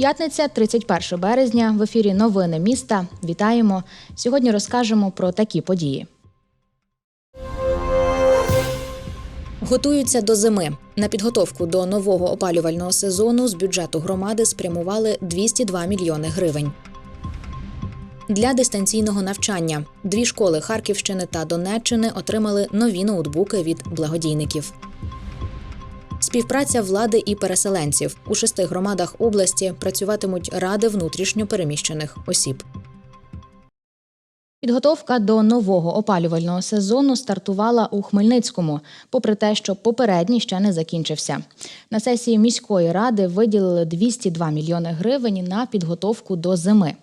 П'ятниця, 31 березня. В ефірі Новини міста. Вітаємо. Сьогодні розкажемо про такі події. Готуються до зими. На підготовку до нового опалювального сезону з бюджету громади спрямували 202 мільйони гривень. Для дистанційного навчання дві школи Харківщини та Донеччини отримали нові ноутбуки від благодійників. Співпраця влади і переселенців у шести громадах області працюватимуть ради внутрішньо переміщених осіб. Підготовка до нового опалювального сезону стартувала у Хмельницькому, попри те, що попередній ще не закінчився. На сесії міської ради виділили 202 мільйони гривень на підготовку до зими.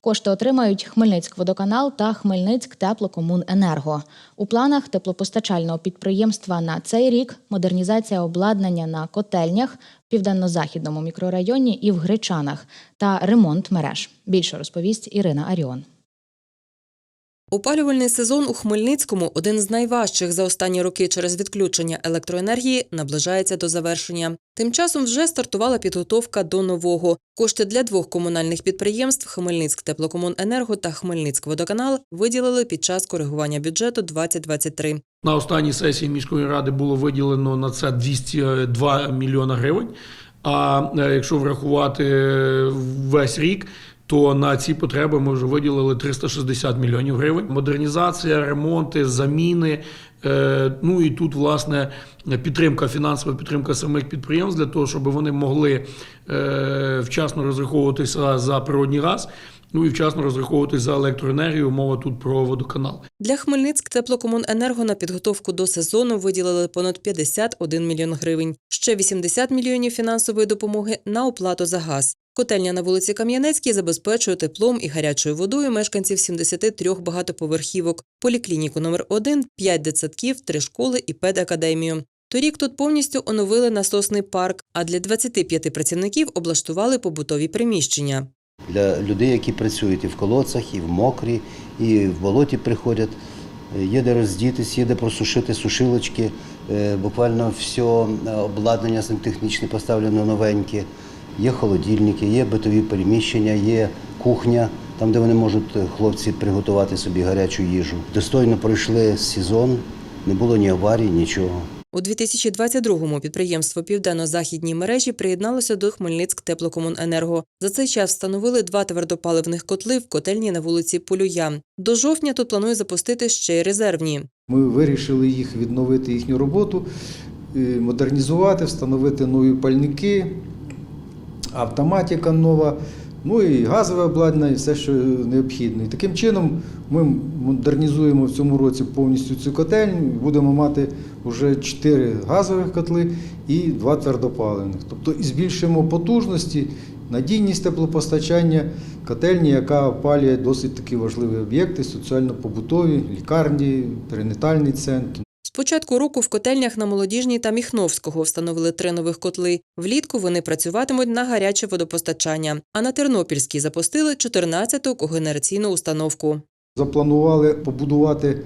Кошти отримають Хмельницькводоканал та Хмельницьк теплокомуненерго. У планах теплопостачального підприємства на цей рік модернізація обладнання на котельнях в південно-західному мікрорайоні і в Гречанах та ремонт мереж. Більше розповість Ірина Аріон. Опалювальний сезон у Хмельницькому, один з найважчих за останні роки через відключення електроенергії, наближається до завершення. Тим часом вже стартувала підготовка до нового. Кошти для двох комунальних підприємств Хмельницьк теплокомуненерго та Хмельницькводоканал виділили під час коригування бюджету 2023. На останній сесії міської ради було виділено на це 202 мільйона гривень. А е, якщо врахувати е, весь рік, то на ці потреби ми вже виділили 360 мільйонів гривень. Модернізація, ремонти, заміни. е, Ну і тут власне підтримка, фінансова підтримка самих підприємств для того, щоб вони могли е, вчасно розраховуватися за природній газ, ну і вчасно розраховуватися за електроенергію. Мова тут про водоканал. Для Хмельницьк теплокомуненерго на підготовку до сезону виділили понад 51 мільйон гривень. Ще 80 мільйонів фінансової допомоги на оплату за газ. Котельня на вулиці Кам'янецькій забезпечує теплом і гарячою водою мешканців 73 багатоповерхівок, поліклініку номер 1 5 дитсадків, 3 школи і педакадемію. Торік тут повністю оновили насосний парк, а для 25 працівників облаштували побутові приміщення. Для людей, які працюють і в колодцях, і в мокрі, і в болоті приходять. Є де роздітись, є де просушити сушилочки. Е, Буквально все обладнання сантехнічне поставлено новеньке. Є холодильники, є битові переміщення, є кухня, там, де вони можуть е, хлопці приготувати собі гарячу їжу. Достойно пройшли сезон, не було ні аварій, нічого. У 2022-му підприємство Південно-Західній мережі приєдналося до Хмельницьк теплокомуненерго. За цей час встановили два твердопаливних котли в котельні на вулиці Полюя. До жовтня тут планують запустити ще й резервні. Ми вирішили їх відновити їхню роботу, е, модернізувати, встановити нові пальники, автоматика нова, ну і газове обладнання, і все, що необхідне. І таким чином ми модернізуємо в цьому році повністю цю котельню будемо мати вже 4 газових котли і 2 твердопаливних. Тобто і збільшимо потужності, надійність теплопостачання котельні, яка опалює досить такі важливі об'єкти, соціально-побутові, лікарні, перинатальний центр. З початку року в котельнях на Молодіжній та Міхновського встановили три нових котли. Влітку вони працюватимуть на гаряче водопостачання. А на Тернопільській запустили 14-ту когенераційну установку. Запланували побудувати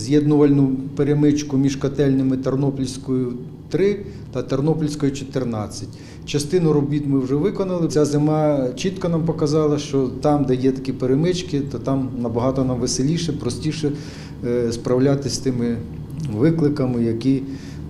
з'єднувальну перемичку між котельнями Тернопільською 3 та Тернопільською 14. Частину робіт ми вже виконали. Ця зима чітко нам показала, що там, де є такі перемички, то там набагато нам веселіше, простіше е, справлятися з тими викликами, які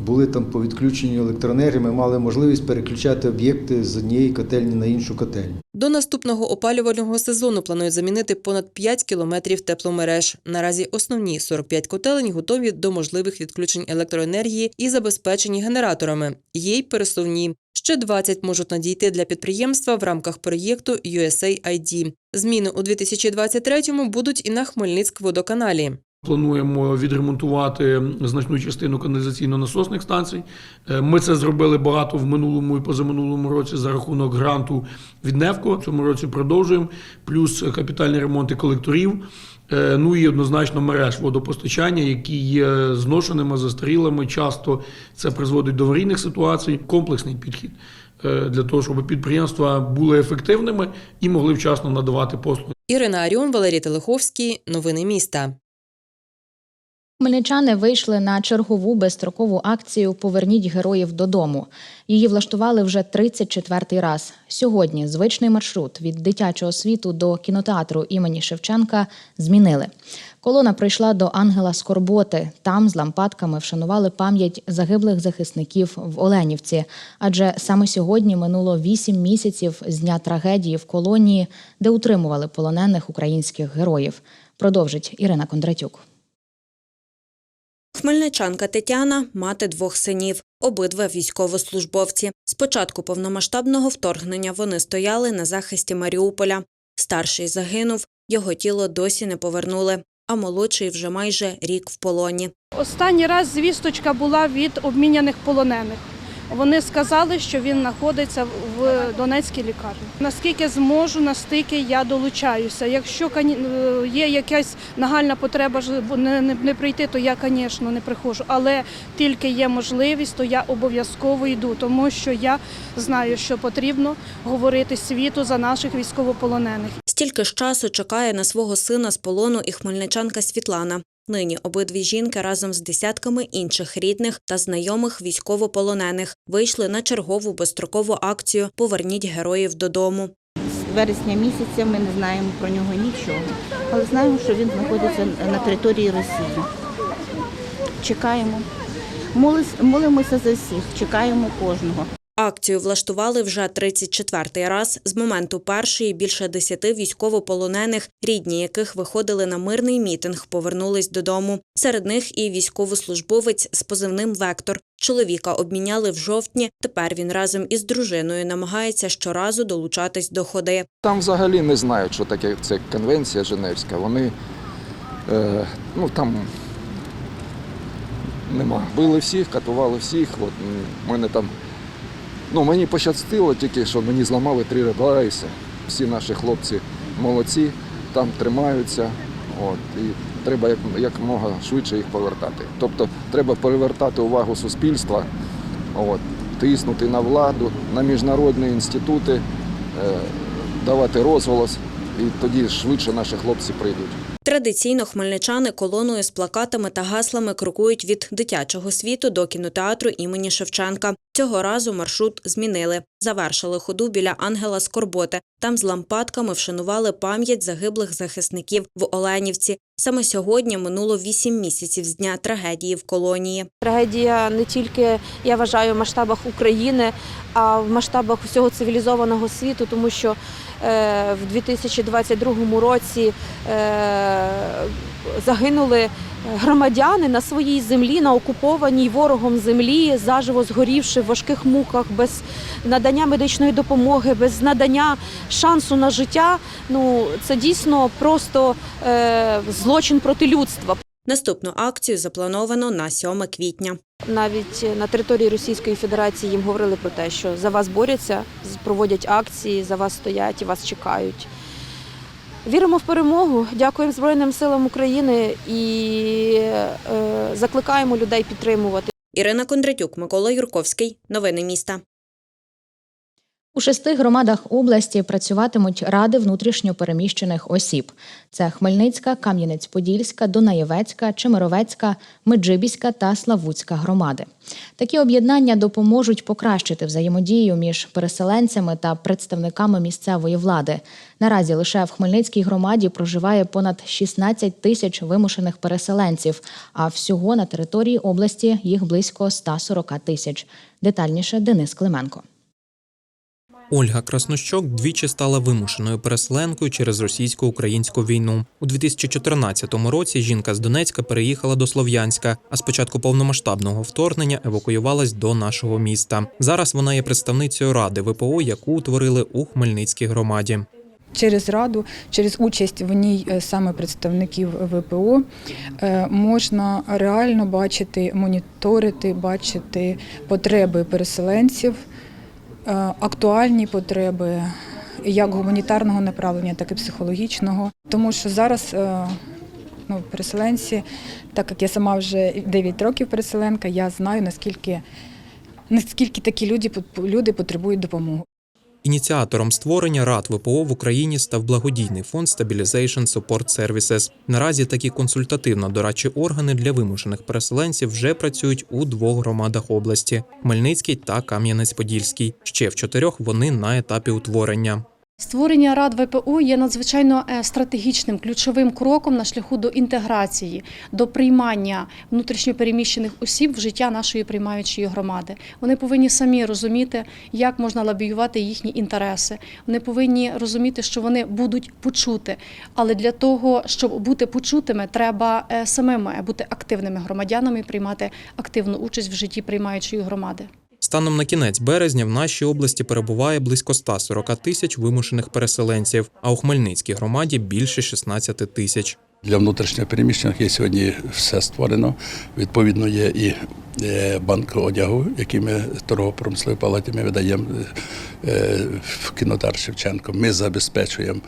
були там по відключенню електроенергії. Ми мали можливість переключати об'єкти з однієї котельні на іншу котельню. До наступного опалювального сезону планують замінити понад 5 кілометрів тепломереж. Наразі основні 45 котелень готові до можливих відключень електроенергії і забезпечені генераторами. Є й пересувні. Ще 20 можуть надійти для підприємства в рамках проєкту USAID. Зміни у 2023-му будуть і на Хмельницьк-водоканалі. Плануємо відремонтувати значну частину каналізаційно-насосних станцій. Е, Ми це зробили багато в минулому і позаминулому році за рахунок гранту від НЕВКО. В цьому році продовжуємо. Плюс капітальні ремонти колекторів. Е, Ну і однозначно мереж водопостачання, які є зношеними, застарілими. Часто це призводить до аварійних ситуацій. Комплексний підхід. е, для того, щоб підприємства були ефективними і могли вчасно надавати послуги. Ірина Аріон, Валерій Телеховський. Новини міста. Хмельничани вийшли на чергову безстрокову акцію Поверніть героїв додому. Її влаштували вже 34-й раз. Сьогодні звичний маршрут від дитячого світу до кінотеатру імені Шевченка змінили. Колона прийшла до Ангела Скорботи. Там з лампадками вшанували пам'ять загиблих захисників в Оленівці. Адже саме сьогодні минуло 8 місяців з дня трагедії в колонії, де утримували полонених українських героїв. Продовжить Ірина Кондратюк. Хмельничанка Тетяна мати двох синів, обидва військовослужбовці. З початку повномасштабного вторгнення вони стояли на захисті Маріуполя. Старший загинув, його тіло досі не повернули, а молодший вже майже рік в полоні. Останній раз звісточка була від обміняних полонених. Вони сказали, що він знаходиться в Донецькій лікарні. Наскільки зможу, настільки я долучаюся. Якщо е, є якась нагальна потреба не, не, не прийти, то я, звісно, не приходжу. Але тільки є можливість, то я обов'язково йду, тому що я знаю, що потрібно говорити світу за наших військовополонених. Стільки ж часу чекає на свого сина з полону і хмельничанка Світлана. Нині обидві жінки разом з десятками інших рідних та знайомих військовополонених вийшли на чергову безстрокову акцію Поверніть героїв додому. з вересня місяця ми не знаємо про нього нічого, але знаємо, що він знаходиться на території Росії. Чекаємо. Молимося за всіх, чекаємо кожного. Акцію влаштували вже 34-й раз. З моменту першої більше десяти військовополонених, рідні яких виходили на мирний мітинг, повернулись додому. Серед них і військовослужбовець з позивним Вектор. Чоловіка обміняли в жовтні. Тепер він разом із дружиною намагається щоразу долучатись до ходи. Там взагалі не знають, що таке це конвенція Женевська. Вони е, ну там нема. Били всіх, катували всіх. От мене там. Ну, мені пощастило тільки, що мені зламали три ребра. Всі наші хлопці молодці, там тримаються. От, і треба як, швидше їх повертати. Тобто треба перевертати увагу суспільства, от, тиснути на владу, на міжнародні інститути, е, давати розголос, і тоді швидше наші хлопці прийдуть. Традиційно хмельничани колоною з плакатами та гаслами крокують від дитячого світу до кінотеатру імені Шевченка. Цього разу маршрут змінили. Завершили ходу біля Ангела Скорботи. Там з лампадками вшанували пам'ять загиблих захисників в Оленівці. Саме сьогодні минуло вісім місяців з дня трагедії в колонії. Трагедія не тільки я вважаю в масштабах України, а в масштабах всього цивілізованого світу, тому що е, в 2022 році е, загинули громадяни на своїй землі, на окупованій ворогом землі, заживо згорівши в важких муках, без надання медичної допомоги, без надання шансу на життя. Ну це дійсно просто е, злочин проти людства. Наступну акцію заплановано на 7 квітня. Навіть на території Російської Федерації їм говорили про те, що за вас борються, проводять акції, за вас стоять і вас чекають. Віримо в перемогу, дякуємо Збройним силам України і е, закликаємо людей підтримувати. Ірина Кондратюк, Микола Юрковський. Новини міста. У шести громадах області працюватимуть ради внутрішньопереміщених осіб. Це Хмельницька, Кам'янець-Подільська, Дунаєвецька, Чемеровецька, Меджибіська та Славутська громади. Такі об'єднання допоможуть покращити взаємодію між переселенцями та представниками місцевої влади. Наразі лише в Хмельницькій громаді проживає понад 16 тисяч вимушених переселенців, а всього на території області їх близько 140 тисяч. Детальніше Денис Клименко. Ольга Краснощок двічі стала вимушеною переселенкою через російсько-українську війну. У 2014 році жінка з Донецька переїхала до Слов'янська, а з початку повномасштабного вторгнення евакуювалась до нашого міста. Зараз вона є представницею ради ВПО, яку утворили у Хмельницькій громаді. Через раду, через участь в ній е, саме представників ВПО е, можна реально бачити, моніторити, бачити потреби переселенців, актуальні потреби як гуманітарного направлення, так і психологічного. Тому що зараз е, ну, переселенці, так як я сама вже 9 років переселенка, я знаю наскільки наскільки такі люди, люди потребують допомоги. Ініціатором створення рад ВПО в Україні став благодійний фонд Stabilization Support Services. Наразі такі консультативно-дорадчі органи для вимушених переселенців вже працюють у двох громадах області: Хмельницький та Кам'янець-Подільський. Ще в чотирьох вони на етапі утворення. Створення рад ВПО є надзвичайно е, стратегічним ключовим кроком на шляху до інтеграції, до приймання внутрішньопереміщених осіб в життя нашої приймаючої громади. Вони повинні самі розуміти, як можна лобіювати їхні інтереси. Вони повинні розуміти, що вони будуть почути. Але для того, щоб бути почутими, треба е, самим бути активними громадянами і приймати активну участь в житті приймаючої громади. Станом на кінець березня в нашій області перебуває близько 140 тисяч вимушених переселенців, а у Хмельницькій громаді більше 16 тисяч. Для внутрішньопереміщених є сьогодні все створено. Відповідно, є і е, банк одягу, який ми торгово-промисловій палаті ми видаємо е, в кінотеатр Шевченко. Ми забезпечуємо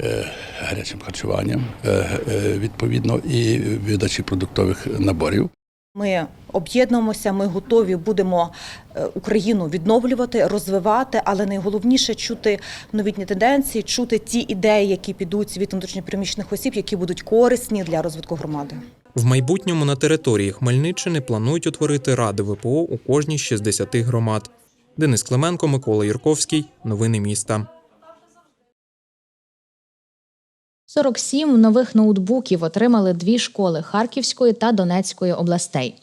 е, гарячим харчуванням, е, е, відповідно, і видачі продуктових наборів. Ми об'єднуємося, ми готові будемо е, Україну відновлювати, розвивати, але найголовніше чути новітні тенденції, чути ті ідеї, які підуть від внутрішньопереміщених осіб, які будуть корисні для розвитку громади. В майбутньому на території Хмельниччини планують утворити ради ВПО у кожній з 60 громад. Денис Клименко, Микола Юрковський. Новини міста. 47 нових ноутбуків отримали дві школи Харківської та Донецької областей.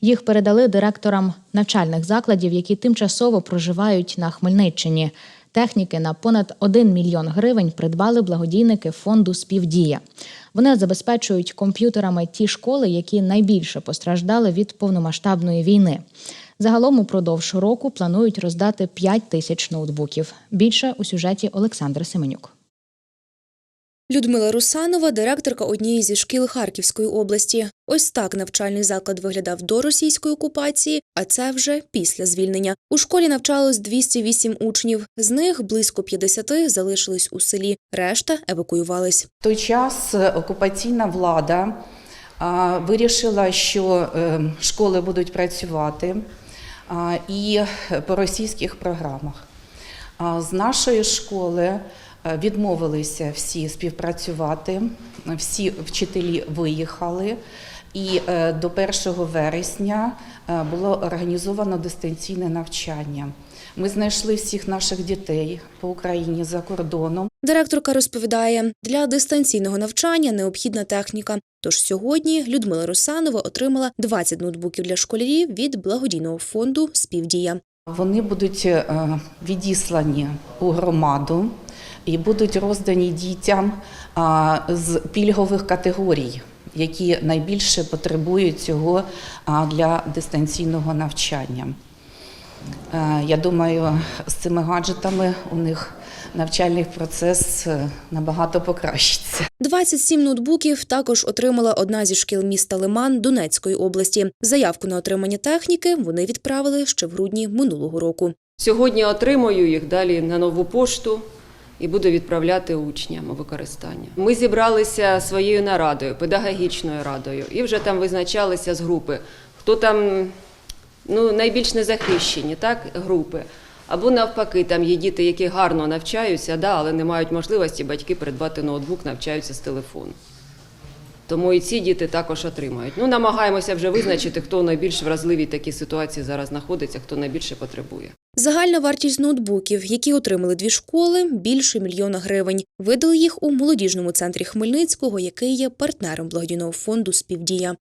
Їх передали директорам навчальних закладів, які тимчасово проживають на Хмельниччині. Техніки на понад 1 мільйон гривень придбали благодійники фонду Співдія. Вони забезпечують комп'ютерами ті школи, які найбільше постраждали від повномасштабної війни. Загалом упродовж року планують роздати 5 тисяч ноутбуків. Більше у сюжеті Олександр Семенюк. Людмила Русанова, директорка однієї зі шкіл Харківської області. Ось так навчальний заклад виглядав до російської окупації, а це вже після звільнення. У школі навчалось 208 учнів. З них близько 50 залишились у селі, решта евакуювались. Той час е, окупаційна влада вирішила, що е, школи будуть працювати і по російських програмах. З нашої школи е, відмовилися всі співпрацювати, всі вчителі виїхали. І е, до 1 вересня е, було організовано дистанційне навчання. Ми знайшли всіх наших дітей по Україні за кордоном. Директорка розповідає, для дистанційного навчання необхідна техніка. Тож сьогодні Людмила Русанова отримала 20 ноутбуків для школярів від благодійного фонду Співдія. Вони будуть е, відіслані у громаду і будуть роздані дітям з пільгових категорій, які найбільше потребують цього для дистанційного навчання. Я думаю, з цими гаджетами у них навчальний процес е, набагато покращиться. 27 ноутбуків також отримала одна зі шкіл міста Лиман Донецької області. Заявку на отримання техніки вони відправили ще в грудні минулого року. Сьогодні отримую їх далі на нову пошту і буду відправляти учням у використання. Ми зібралися своєю нарадою, педагогічною радою, і вже там визначалися з групи, хто там ну, найбільш незахищені так, групи. Або навпаки, там є діти, які гарно навчаються, да, але не мають можливості батьки придбати ноутбук, навчаються з телефону. Тому і ці діти також отримають. Ну, намагаємося вже визначити, хто найбільш вразливій такій ситуації зараз знаходиться, хто найбільше потребує. Загальна вартість ноутбуків, які отримали дві школи, більше мільйона гривень. Видали їх у молодіжному центрі Хмельницького, який є партнером благодійного фонду Співдія.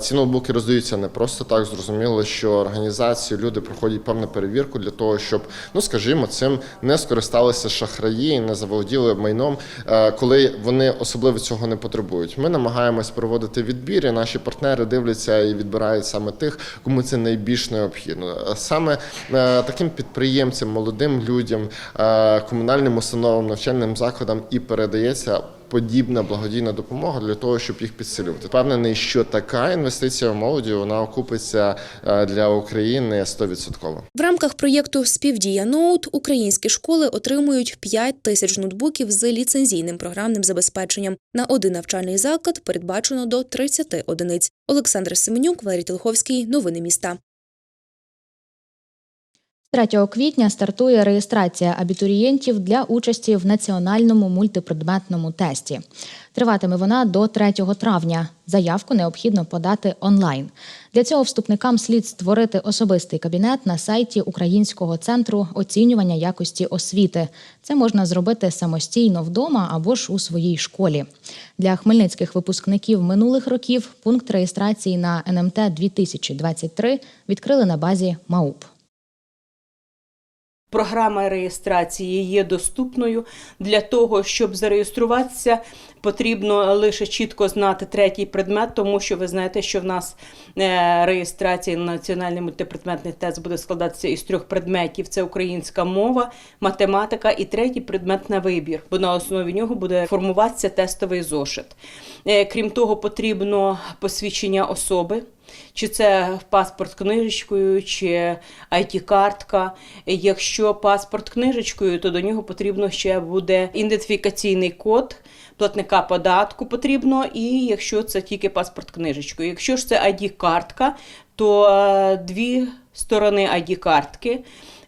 Ці ноутбуки роздаються не просто так. Зрозуміло, що організації люди проходять певну перевірку для того, щоб, ну скажімо, цим не скористалися шахраї, не заволоділи майном, е, коли вони особливо цього не потребують. Ми намагаємось проводити відбір, і наші партнери дивляться і відбирають саме тих, кому це найбільш необхідно. Саме е, таким підприємцям, молодим людям, е, комунальним установам, навчальним закладам і передається подібна благодійна допомога для того, щоб їх підсилювати. Впевнений, що така інвестиція в молоді вона окупиться е, для України 100%. В рамках проєкту Співдія Ноут українські школи отримують 5 тисяч ноутбуків з ліцензійним програмним забезпеченням. На один навчальний заклад передбачено до 30 одиниць. Олександр Семенюк, Валерій Телховський. Новини міста. 3 квітня стартує реєстрація абітурієнтів для участі в національному мультипредметному тесті. Триватиме вона до 3 травня. Заявку необхідно подати онлайн. Для цього вступникам слід створити особистий кабінет на сайті Українського центру оцінювання якості освіти. Це можна зробити самостійно вдома або ж у своїй школі. Для хмельницьких випускників минулих років пункт реєстрації на НМТ 2023 відкрили на базі МАУП. Програма реєстрації є доступною. Для того, щоб зареєструватися, потрібно лише чітко знати третій предмет, тому що ви знаєте, що в нас е, реєстрація на національний мультипредметний тест буде складатися із трьох предметів: це українська мова, математика і третій предмет на вибір, бо на основі нього буде формуватися тестовий зошит. Е, Крім того, потрібно посвідчення особи. Чи це паспорт книжечкою, чи IT-картка. Якщо паспорт книжечкою, то до нього потрібно ще буде ідентифікаційний код платника податку потрібно, і якщо це тільки паспорт книжечкою. Якщо ж це ID-картка, то е, дві сторони ID-картки.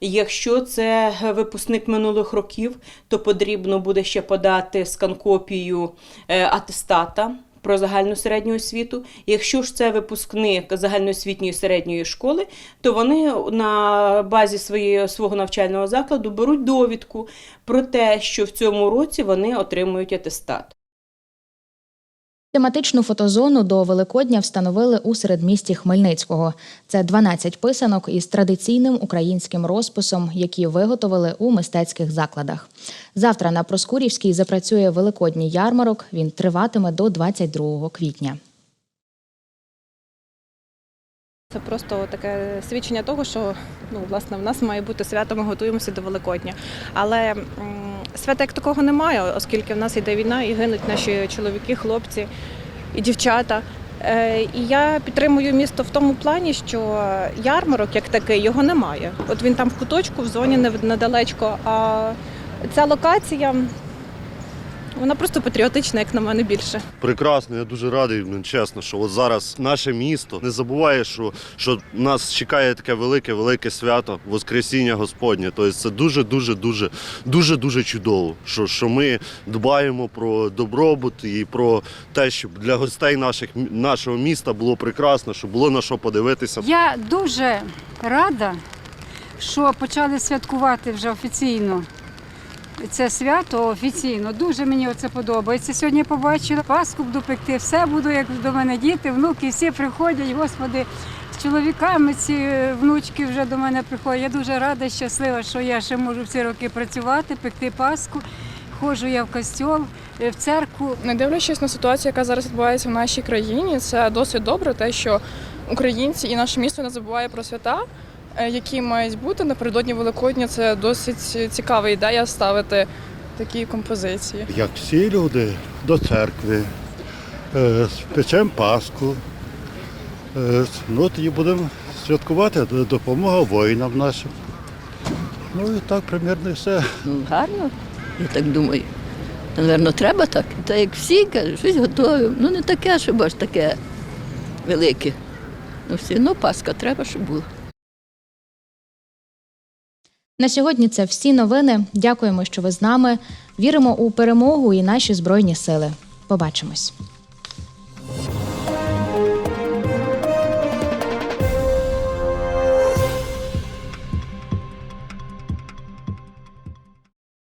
Якщо це випускник минулих років, то потрібно буде ще подати скан-копію е, атестата про загальну середню освіту. Якщо ж це випускник загальноосвітньої середньої школи, то вони на базі своєї, свого навчального закладу беруть довідку про те, що в цьому році вони отримують атестат. Тематичну фотозону до Великодня встановили у середмісті Хмельницького. Це 12 писанок із традиційним українським розписом, які виготовили у мистецьких закладах. Завтра на Проскурівській запрацює великодній ярмарок. Він триватиме до 22 квітня. Це просто таке свідчення того, що ну власне в нас має бути свято. Ми готуємося до Великодня. Але свята як такого немає, оскільки в нас йде війна і гинуть наші чоловіки, хлопці і дівчата. Е, І я підтримую місто в тому плані, що ярмарок як такий його немає. От він там в куточку, в зоні недалечко. А ця локація вона просто патріотична, як на мене більше. Прекрасно, я дуже радий, ну, чесно, що от зараз наше місто не забуває, що, що нас чекає таке велике, велике свято, Воскресіння Господнє. Тобто це дуже, дуже, дуже, дуже, дуже чудово. Що, що ми дбаємо про добробут і про те, щоб для гостей наших нашого міста було прекрасно, щоб було на що подивитися. Я дуже рада, що почали святкувати вже офіційно. Це свято офіційно. Дуже мені це подобається. Сьогодні побачила Пасху буду пекти, все буду, як до мене діти, внуки, всі приходять, господи, з чоловіками ці внучки вже до мене приходять. Я дуже рада, щаслива, що я ще можу в ці роки працювати, пекти Пасху. Ходжу я в костьол, в церкву. Не дивлячись на ситуацію, яка зараз відбувається в нашій країні, це досить добре, те, що українці і наше місто не забуває про свята, е, які мають бути напередодні Великодня. Це досить цікава ідея ставити такі композиції. Як всі люди до церкви, е, печемо Пасху. Е, Ну, тоді будемо святкувати допомога воїнам нашим. Ну і так примірно і все. Ну, гарно, я так думаю. Наверно, треба так. Та як всі кажуть, щось готові. Ну не таке, щоб аж таке велике. Ну все одно Пасха треба, щоб було. На сьогодні це всі новини. Дякуємо, що ви з нами. Віримо у перемогу і наші збройні сили. Побачимось.